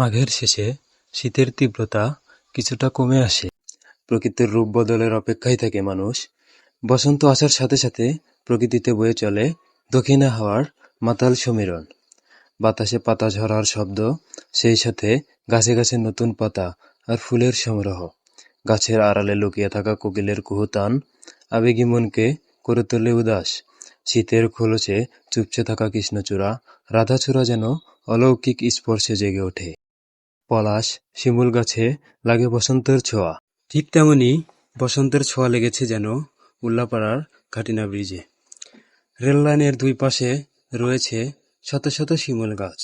মাঘের শেষে শীতের তীব্রতা কিছুটা কমে আসে। প্রকৃতির রূপ বদলের অপেক্ষায় থাকে মানুষ। বসন্ত আসার সাথে সাথে প্রকৃতিতে বয়ে চলে দক্ষিণা হাওয়ার মাতাল সমীরণ বাতাসে পাতা ঝরার শব্দ, সেই সাথে গাছে গাছে নতুন পাতা আর ফুলের সংগ্রহ। গাছের আড়ালে লুকিয়ে থাকা কোকিলের কুহুতান, আবেগী মনকে করে তোলে উদাস। শীতের খোলসে চুপচে থাকা কৃষ্ণচূড়া, রাধাচূড়া যেন অলৌকিক স্পর্শে জেগে ওঠে। পলাশ, শিমুল গাছে লাগে বসন্তের ছোঁয়া। ঠিক তেমনি বসন্তের ছোঁয়া লেগেছে যেন উল্লাপাড়ার ঘাটিনা ব্রিজে। রেললাইনের দুই পাশে রয়েছে শত শত শিমুল গাছ।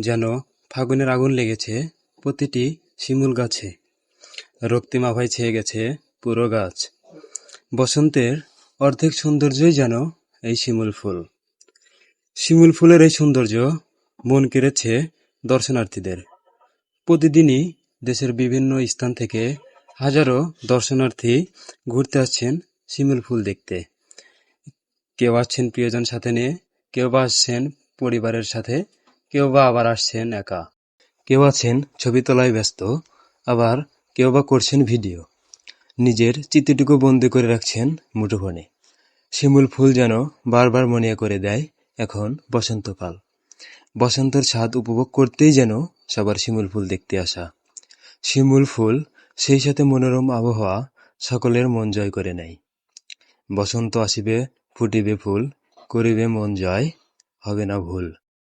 যেন ফাগুনের আগুন লেগেছে প্রতিটি শিমুল গাছে। রক্তিম আভায় ছেয়ে গেছে পুরো গাছ। বসন্তের অর্ধেক সৌন্দর্যই যেন এই শিমুল ফুল। শিমুল ফুলের এই সৌন্দর্য মন কেড়েছে দর্শনার্থীদের। প্রতিদিনই দেশের বিভিন্ন স্থান থেকে হাজারো দর্শনার্থী ঘুরতে আসছেন শিমুল ফুল দেখতে। কেউ আসছেন প্রিয়জন সাথে নিয়ে, কেউ বা আসছেন পরিবারের সাথে, কেউ বা আবার আসছেন একা। কেউ আছেন ছবি তোলায় ব্যস্ত, আবার কেউ বা করছেন ভিডিও। নিজের চিত্রটুকু বন্দি করে রাখছেন মুঠোফোনে। শিমুল ফুল যেন বারবার মনে করে দেয় এখন বসন্তকাল বসন্তের স্বাদ উপভোগ করতেই যেন সবার শিমুল ফুল দেখতে আসা। শিমুল ফুল সেই সাথে মনোরম আবহাওয়া সকলের মন জয় করে নেয়। বসন্ত আসিবে, ফুটিবে ফুল, করিবে মন জয়, হবে না ভুল।